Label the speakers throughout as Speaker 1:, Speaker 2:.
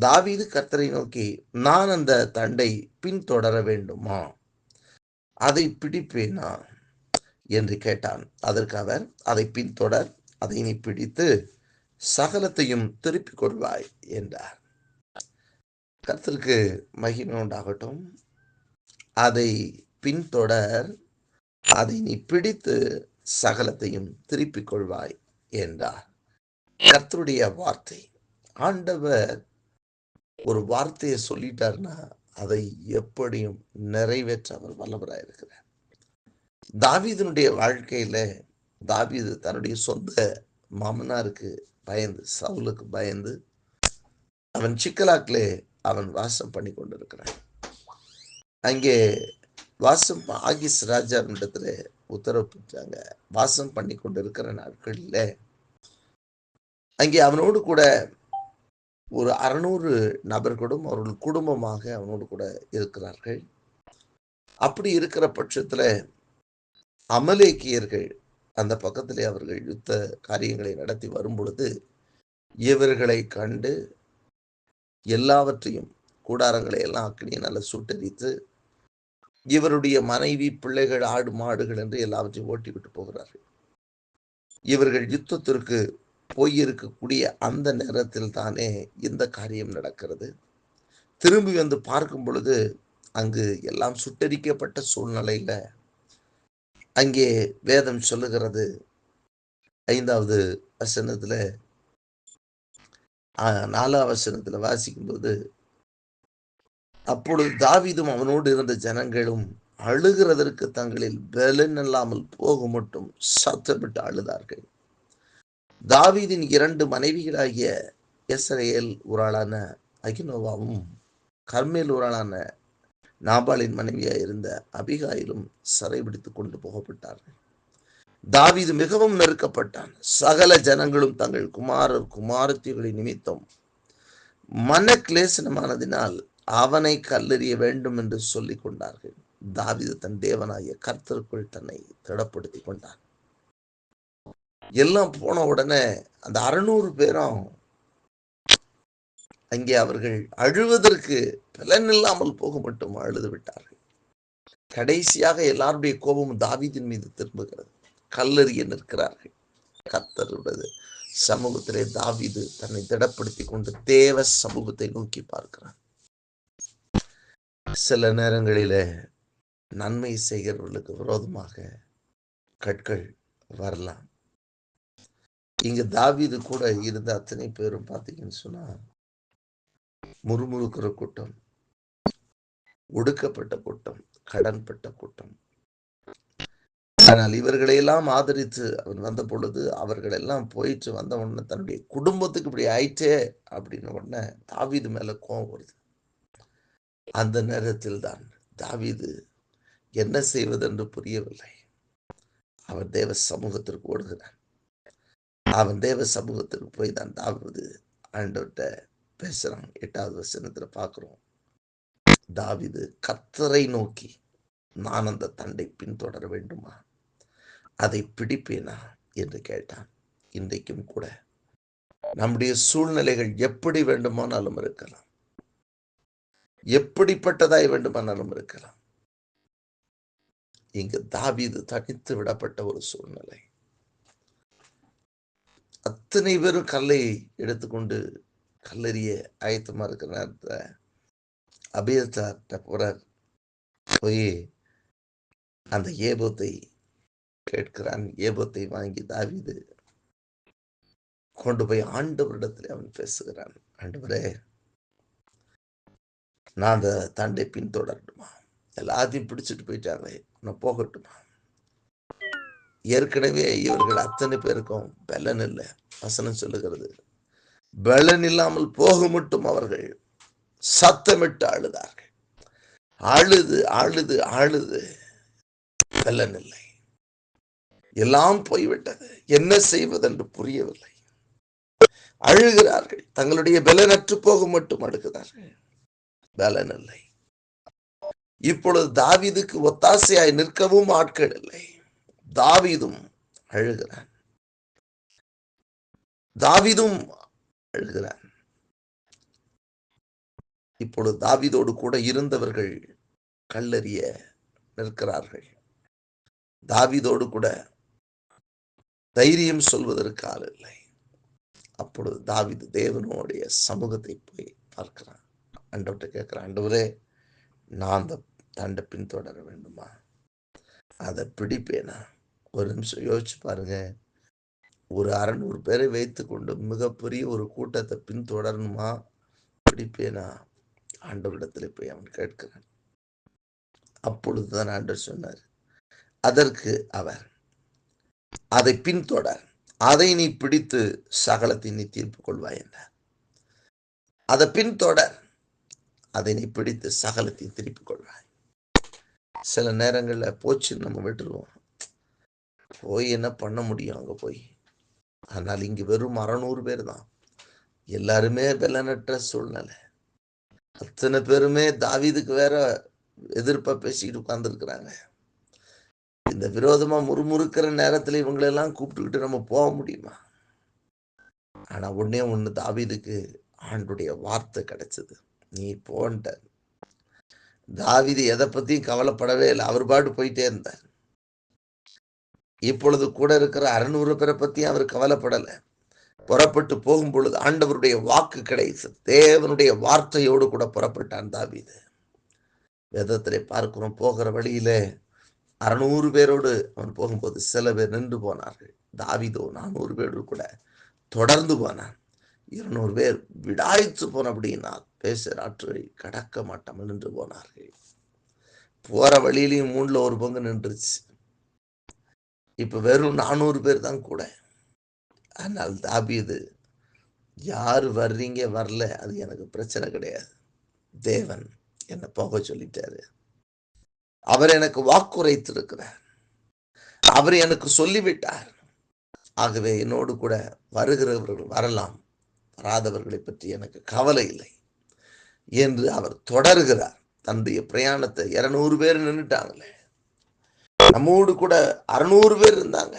Speaker 1: தாவீது கர்த்தரை நோக்கி நான் அந்த தண்டை பின்தொடர வேண்டுமா? அதை பிடிப்பேனா? என்று கேட்டான். அதற்கு அவர் அதை பின்தொடர் அதை நீ பிடித்து சகலத்தையும் திருப்பிக் கொள்வாய் என்றார். கர்த்தருக்கு மகிமை உண்டாகட்டும். அதை பின்தொடர் அதை நீ பிடித்து சகலத்தையும் திருப்பிக் கொள்வாய் என்றார். கர்த்தருடைய வார்த்தை. ஆண்டவர் ஒரு வார்த்தையை சொல்லிட்டாருன்னா அதை எப்படியும் நிறைவேற்ற அவர் வல்லவராக இருக்கிறார். தாவீதனுடைய வாழ்க்கையில தாவீது தன்னுடைய சொந்த மாமனாருக்கு பயந்து சவுலுக்கு பயந்து அவன் சிக்கலாக்கிலே அவன் வாசம் பண்ணி கொண்டிருக்கிறான். அங்கே வாசம் ஆகிஸ் ராஜா இடத்துல உத்தரவு பெற்றாங்க. வாசம் பண்ணி கொண்டிருக்கிற நாட்களில் அங்கே அவனோடு கூட ஒரு அறுநூறு நபர்களும் அவர்கள் குடும்பமாக அவனோடு கூட இருக்கிறார்கள். அப்படி இருக்கிற பட்சத்தில் அமலேக்கியர்கள் அந்த பக்கத்திலே அவர்கள் யுத்த காரியங்களை நடத்தி வரும் பொழுது இவர்களை கண்டு எல்லாவற்றையும் கூடாரங்களை எல்லாம் அக்கினியினால சுட்டரித்து இவருடைய மனைவி பிள்ளைகள் ஆடு மாடுகள் என்று எல்லாவற்றையும் ஓட்டி விட்டு போகிறார்கள். இவர்கள் யுத்தத்திற்கு போயிருக்கக்கூடிய அந்த நேரத்தில் தானே இந்த காரியம் நடக்கிறது. திரும்பி வந்து பார்க்கும் பொழுது அங்கு எல்லாம் சுட்டரிக்கப்பட்ட சூழ்நிலையில அங்கே வேதம் சொல்லுகிறது. ஐந்தாவது வசனத்துல ஆஹ், நாலாவது வசனத்துல வாசிக்கும்போது அப்பொழுது தாவிதும் அவனோடு இருந்த ஜனங்களும் அழுகிறதற்கு தங்களில் பலன் இல்லாமல் போக மட்டும் சத்தப்பட்டு அழுதார்கள். தாவீதின் இரண்டு மனைவிகளாகிய எஸ்ரேல் ஊராளான அகினோவாவும் கர்மேல் ஊராளான நாபாலின் மனைவியாக இருந்த அபிகாயிலும் சிறைபிடித்து கொண்டு போகப்பட்டார்கள். தாவீது மிகவும் நெருக்கப்பட்டான். சகல ஜனங்களும் தங்கள் குமாரர் குமாரத்திகளின் நிமித்தம் மன கிளேசனமானதினால் அவனை கல்லெறிய வேண்டும் என்று சொல்லிக் கொண்டார்கள். தாவீது தன் தேவனாகிய கர்த்தருக்குள் தன்னை திடப்படுத்தி கொண்டான். எல்லாம் போன உடனே அந்த அறுநூறு பேரும் அங்கே அவர்கள் அழுவதற்கு பலன் இல்லாமல் போக மட்டும் அழுது விட்டார்கள். கடைசியாக எல்லாருடைய கோபமும் தாவீதின் மீது திரும்புகிறது. கல்லறிய நிற்கிறார்கள். கர்த்தருடைய சமூகத்திலே தாவீது தன்னை திடப்படுத்தி கொண்டு தேவ சமூகத்தை நோக்கி பார்க்கிறான். சில நேரங்களிலே நன்மை செய்கிறவர்களுக்கு விரோதமாக கற்கள் வரலாம். இங்க தாவீது கூட இருந்த அத்தனை பேரும் பார்த்தீங்கன்னு சொன்னா முறுமுறுக்கிற கூட்டம் ஒடுக்கப்பட்ட கூட்டம் கடன்பட்ட கூட்டம். ஆனால் இவர்களையெல்லாம் ஆதரித்து அவன் வந்த பொழுது அவர்கள் எல்லாம் போயிட்டு வந்த உடனே தன்னுடைய குடும்பத்துக்கு இப்படி ஆயிட்டே அப்படின்னு உடனே தாவீது மேல கோபம் வருது. அந்த நேரத்தில் தான் தாவிது என்ன செய்வதென்று புரியவில்லை. அவன் தேவ சமூகத்திற்கு ஓடுகிறான். அவன் தேவ சமூகத்துக்கு போய் தான் தாவது ஆண்டவர்கிட்ட பேசுறான். எட்டாவது வசனத்துல பாக்குறோம் தாவிது கத்தரை நோக்கி நான் அந்த தண்டை பின்தொடர வேண்டுமா? அதை பிடிப்பேனா? என்று கேட்டான். இன்றைக்கும் கூட. நம்முடைய சூழ்நிலைகள் எப்படி வேண்டுமானாலும் இருக்கலாம். எப்படிப்பட்டதாய் வேண்டுமானாலும் இருக்கலாம். இங்கு தாவிது தனித்து விடப்பட்ட ஒரு சூழ்நிலை. அத்தனை பேரும் கல்லை எடுத்துக்கொண்டு கல்லறிய ஆயத்தமா இருக்கிற நேரத்தில் அபியத்தார்ட்ட போறார் போய் அந்த ஏபத்தை கேட்கிறான். ஏபத்தை வாங்கி தாவிது கொண்டு போய் ஆண்டவரிடத்தில் அவன் பேசுகிறான். ஆண்டவரே நான் அந்த தண்டை பின்தொடரட்டுமா? எல்லாத்தையும் பிடிச்சிட்டு போயிட்டாங்களே நான் போகட்டுமா? ஏற்கனவே இவர்கள் அத்தனை பேருக்கும் பலன் இல்லை. வசனம் சொல்லுகிறது. பலன் இல்லாமல் போக மட்டும் அவர்கள் சத்தமிட்டு அழுதார்கள். அழுது அழுது அழுது பலன் இல்லை. எல்லாம் போய்விட்டது. என்ன செய்வதென்று புரியவில்லை. அழுகிறார்கள். தங்களுடைய பலனற்று போக மட்டும் அழுகிறார்கள். பலன் இல்லை. இப்பொழுது தாவிதுக்கு ஒத்தாசையாய் நிற்கவும் ஆட்கள் இல்லை. தாவிதும் அழுகிறான் தாவிதும் அழுகிறான் இப்பொழுது தாவிதோடு கூட இருந்தவர்கள் கல்லறிய நிற்கிறார்கள். தாவிதோடு கூட தைரியம் சொல்வதற்கு ஆள் இல்லை. அப்பொழுது தாவிது தேவனுடைய சமூகத்தை போய் பார்க்கிறான். அண்டவர்கிட்ட கேட்கிறான் அண்டவரே நான் அந்த தண்டை பின்தொடர வேண்டுமா? அதை பிடிப்பேனா? ஒரு நிமிஷம் யோசிச்சு பாருங்க. ஒரு அறநூறு பேரை வைத்துக்கொண்டு மிகப்பெரிய ஒரு கூட்டத்தை பின்தொடரணுமா? பிடிப்பேனா? ஆண்டவரிடத்தில் போய் அவன் கேட்கிறான். அப்பொழுதுதான் ஆண்டவர் சொன்னார். அதற்கு அவர் அதை பின்தொடர். அதை நீ பிடித்து சகலத்தை நீ தீர்ப்பு கொள்வாய் என்றார். அதை பின்தொடர். அதை நீ பிடித்து சகலத்தை திருப்பிக் கொள்வாய். சில நேரங்களில் போச்சு நம்ம விட்டுருவோம். போய் என்ன பண்ண முடியும் அங்கே போய்? ஆனால் இங்கு வெறும் அறநூறு பேர் தான். எல்லாருமே பலனற்ற சூழ்நிலை. அத்தனை பேருமே தாவீதுக்கு வேற எதிர்ப்பை பேசிக்கிட்டு உட்கார்ந்துருக்குறாங்க. இந்த விரோதமா முறுமுறுக்கிற நேரத்துல இவங்களெல்லாம் கூப்பிட்டுக்கிட்டு நம்ம போக முடியுமா? ஆனா ஒன்னே ஒண்ணு தாவிதுக்கு ஆண்டுடைய வார்த்தை கிடைச்சது. நீ போன்ட்ட தாவிது எதை பத்தியும் கவலைப்படவே இல்லை. அவர் பாட்டு போயிட்டே இருந்தார். இப்பொழுது கூட இருக்கிற அறுநூறு பேரை பத்தி அவர் கவலைப்படலை. புறப்பட்டு போகும் பொழுது ஆண்டவருடைய வாக்கு கிடைச்சது தேவனுடைய வார்த்தையோடு கூட புறப்பட்டான் தாவிது. வேதத்திலே பார்க்கிறோம் போகிற வழியில அறுநூறு பேரோடு அவன் போகும்போது சில பேர் நின்று போனார்கள். தாவிதோ நானூறு பேரோடு கூட தொடர்ந்து போனான். இருநூறு பேர் விடாய்த்து போன அப்படின்னா பேசுகிற ஆற்றை கடக்க மாட்டாமல் நின்று போனார்கள். போற வழியிலையும் மூணுல ஒரு பங்கு நின்றுச்சு. இப்போ வெறும் நானூறு பேர் தான் கூட. ஆனால் தாபீது யார் வர்றீங்க வரல அது எனக்கு பிரச்சனை கிடையாது. தேவன் என்னை போக சொல்லிட்டாரு. அவர் எனக்கு வாக்குரைத்திருக்கிறார். அவர் எனக்கு சொல்லிவிட்டார். ஆகவே என்னோடு கூட வருகிறவர்கள் வரலாம். வராதவர்களை பற்றி எனக்கு கவலை இல்லை. என்று அவர் தொடர்கிறார். தன்னுடைய பிரயாணத்தை இரநூறு பேர் நின்றுட்டாங்களே நம்மோடு கூட அறுநூறு பேர் இருந்தாங்க.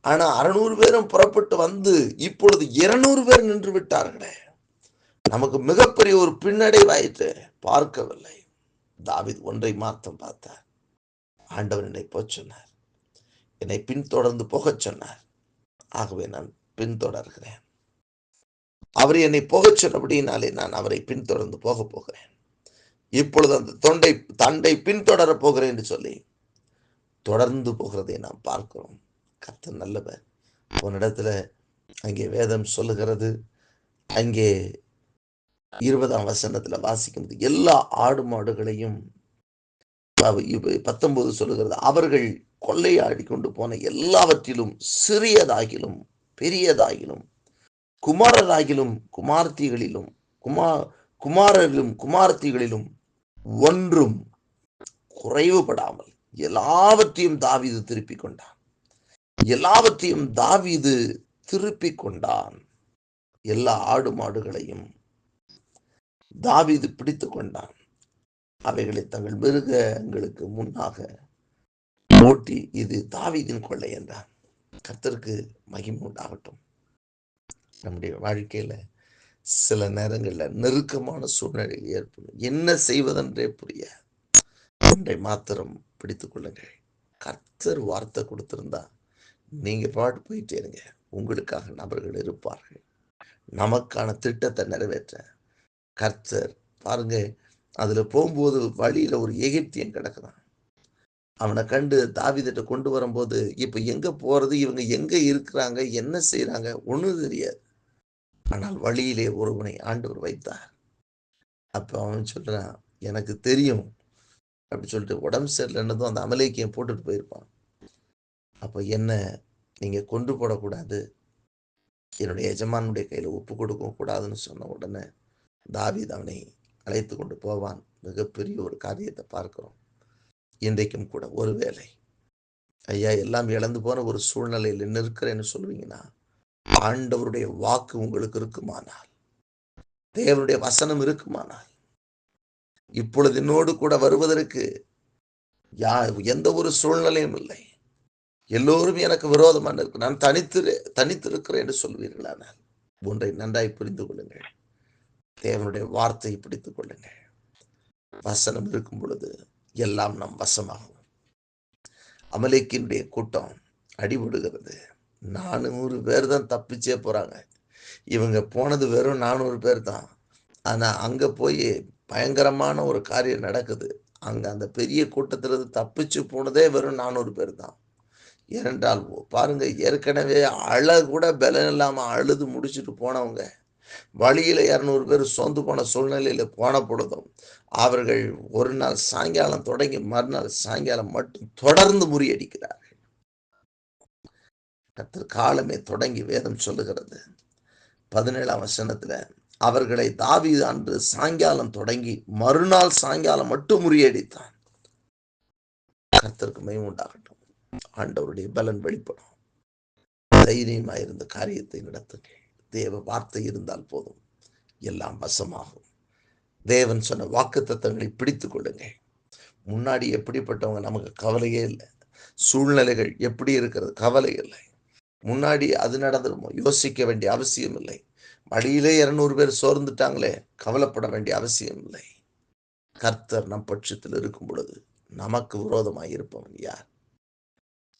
Speaker 1: ஆனா அறுநூறு பேரும் புறப்பட்டு வந்து இப்பொழுது இருநூறு பேர் நின்று விட்டார்களே. நமக்கு மிகப்பெரிய ஒரு பின்னடைவாயிற்று. பார்க்கவில்லை. தாவித் ஒன்றை மாத்தம் பார்த்தார். ஆண்டவர் என்னை போச் சொன்னார். என்னை பின்தொடர்ந்து போகச் சொன்னார். ஆகவே நான் பின்தொடர்கிறேன். அவர் என்னை போகச் சொன்னபடினாலே நான் அவரை பின்தொடர்ந்து போக போகிறேன். இப்பொழுது அந்த தொண்டை தண்டை பின்தொடரப் போகிறேன் என்று சொல்லி தொடர்ந்து போகிறதை நாம் பார்க்கிறோம். கர்த்தர் நல்லவர். இடத்துல அங்கே வேதம் சொல்லுகிறது. அங்கே இருபதாம் வசனத்தில் வாசிக்கும் எல்லா ஆடு மாடுகளையும் பத்தொன்பது சொல்லுகிறது அவர்கள் கொள்ளையாடி கொண்டு போன எல்லாவற்றிலும் சிறியதாகிலும் பெரியதாகிலும் குமாரராகிலும் குமார்த்திகளிலும் குமா குமாரரிலும் குமார்த்திகளிலும் ஒன்றும் குறைவுபடாமல் எல்லாவற்றையும் தாவீது திருப்பி கொண்டான். எல்லாவற்றையும் தாவீது திருப்பி கொண்டான். எல்லா ஆடு மாடுகளையும் தாவீது பிடித்து கொண்டான். அவைகளை தங்கள் மிருகங்களுக்கு முன்னாக ஓட்டி இது தாவீதின் கொள்ளை என்றான். கர்த்தருக்கு மகிமை உண்டாகட்டும். நம்முடைய வாழ்க்கையில சில நேரங்களில் நெருக்கமான சூழ்நிலை ஏற்படும். என்ன செய்வதென்றே புரிய ஒன்றை மாத்திரம் பிடித்து கொள்ளுங்கள் கர்த்தர் வார்த்தை கொடுத்திருந்தா நீங்கள் பாட்டு போயிட்டே இருங்க. உங்களுக்காக நபர்கள் இருப்பார்கள். நமக்கான திட்டத்தை நிறைவேற்ற. கர்த்தர் பாருங்க அதில் போகும்போது வழியில் ஒரு எகிப்தியன் கிடக்குதான் அவனை கண்டு தாவிதிட்ட கொண்டு வரும்போது இப்போ எங்கே போகிறது இவங்க எங்கே இருக்கிறாங்க? என்ன செய்கிறாங்க ஒன்றும் தெரியாது. ஆனால் வழியிலே ஒருவனை ஆண்டவர் வைத்தார். அப்போ அவன் சொல்கிறான் எனக்கு தெரியும் அப்படி சொல்லிட்டு உடம்பு சரியில்லைன்னதும் அந்த அமலேக்கியம் போட்டுட்டு போயிருப்பான். அப்போ என்ன? நீங்க கொண்டு போடக்கூடாது. என்னுடைய எஜமானுடைய கையில ஒப்பு கொடுக்க கூடாதுன்னு சொன்ன உடனே தாவீது அவனை அழைத்து கொண்டு போவான். மிகப்பெரிய ஒரு காரியத்தை பார்க்கிறோம். இன்றைக்கும் கூட ஒருவேளை ஐயா எல்லாம் இழந்து போன ஒரு சூழ்நிலையில் நிற்கிறேன்னு சொல்லுவீங்கன்னா ஆண்டவருடைய வாக்கு உங்களுக்கு இருக்குமானால் தேவனுடைய வசனம் இருக்குமானால் இப்பொழுது என்னோடு கூட வருவதற்கு யா எந்த ஒரு சூழ்நிலையும் இல்லை. எல்லோரும் எனக்கு விரோதமான இருக்கு நான் தனித்து தனித்திருக்கிறேன் என்று சொல்வீர்களானால் ஒன்றை நன்றாய் புரிந்து கொள்ளுங்கள். தேவனுடைய வார்த்தையை பிடித்துக் கொள்ளுங்கள். வசனம் இருக்கும் பொழுது எல்லாம் நம் வசமாகும். அமலேக்கினுடைய கூட்டம் அடிபடுகிறது. நானூறு பேர் தான் தப்பிச்சே போறாங்க. இவங்க போனது வெறும் நானூறு பேர் தான் ஆனா அங்க போய் பயங்கரமான ஒரு காரியம் நடக்குது. அங்கே அந்த பெரிய கூட்டத்திலிருந்து தப்பிச்சு போனதே வெறும் நானூறு பேர் தான். ஏனென்றால் பாருங்க ஏற்கனவே அழ கூட பலன் இல்லாமல் அழுது முடிச்சுட்டு போனவங்க வழியில் இரநூறு பேர் சோர்ந்து போன சூழ்நிலையில் போன பொழுதும் அவர்கள் ஒரு நாள் சாயங்காலம் தொடங்கி மறுநாள் சாயங்காலம் மட்டும் தொடர்ந்து முறியடிக்கிறார்கள். கத்தர் காலமே தொடங்கி வேதம் சொல்லுகிறது. பதினேழாம் வசனத்தில் அவர்களை தாவீது அன்று சாயங்காலம் தொடங்கி மறுநாள் சாயங்காலம் மட்டும் முறியடித்தான். கர்த்தருக்கு மயம் உண்டாகட்டும். ஆண்டவருடைய பலன் வெளிப்படும். தைரியமாக இருந்த காரியத்தை நடத்துங்க. தேவ வார்த்தை இருந்தால் போதும். எல்லாம் வசமாகும். தேவன் சொன்ன வாக்கு தத்தங்களை பிடித்துக் கொள்ளுங்க. முன்னாடி எப்படிப்பட்டவங்க நமக்கு கவலையே இல்லை. சூழ்நிலைகள் எப்படி இருக்கிறது கவலை இல்லை. முன்னாடி அது நடந்துருமோ? யோசிக்க வேண்டிய அவசியம் இல்லை. வழியிலே இருநூறு பேர் சோர்ந்துட்டாங்களே கவலைப்பட வேண்டிய அவசியம் இல்லை. கர்த்தர் நம் பட்சத்தில் இருக்கும் பொழுது நமக்கு விரோதமாக இருப்பவன் யார்?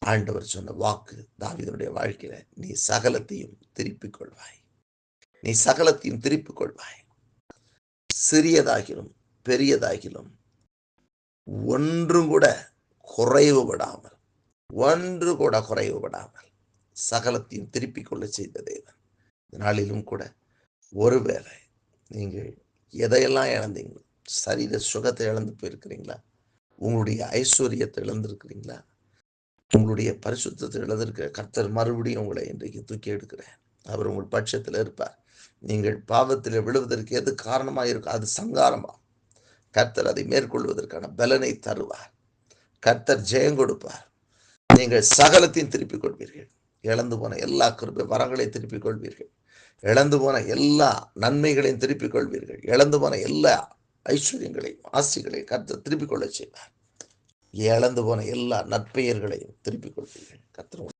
Speaker 1: ஆண்டவர் சொன்ன வாக்கு தாவிதனுடைய வாழ்க்கையில நீ சகலத்தையும் திருப்பிக் கொள்வாய். நீ சகலத்தையும் திருப்பிக் கொள்வாய். சிறியதாகிலும் பெரியதாகிலும் ஒன்றும் கூட குறைவுபடாமல் ஒன்று கூட குறைவுபடாமல் சகலத்தையும் திருப்பிக் கொள்ள செய்த தேவன். நாளிலும் கூட ஒருவேளை நீங்கள் எதையெல்லாம் இழந்தீங்களோ சரீர சுகத்தை இழந்து போயிருக்கிறீங்களா? உங்களுடைய ஐஸ்வர்யத்தை இழந்திருக்கிறீங்களா? உங்களுடைய பரிசுத்தத்தை இழந்திருக்கிற கர்த்தர் மறுபடியும் உங்களை இன்றைக்கு தூக்கி எடுக்கிறேன் அவர் உங்கள் பட்சத்தில் இருப்பார். நீங்கள் பாவத்தில் விழுவதற்கு எது காரணமாக இருக்கும் அது சங்காரமா? கர்த்தர் அதை மேற்கொள்வதற்கான பலனை தருவார். கர்த்தர் ஜெயம் கொடுப்பார். நீங்கள் சகலத்தையும் திருப்பிக் கொள்வீர்கள். இழந்து போன எல்லா கிருப்பை வரங்களை திருப்பிக் கொள்வீர்கள். இழந்து போன எல்லா நன்மைகளையும் திருப்பிக் கொள்வீர்கள். இழந்து போன எல்லா ஐஸ்வர்யங்களையும் ஆசைகளையும் கர்த்தர் திருப்பிக் கொள்ள செய்வார். இழந்து போன எல்லா நற்பெயர்களையும் திருப்பிக் கொள்வீர்கள். கர்த்தர்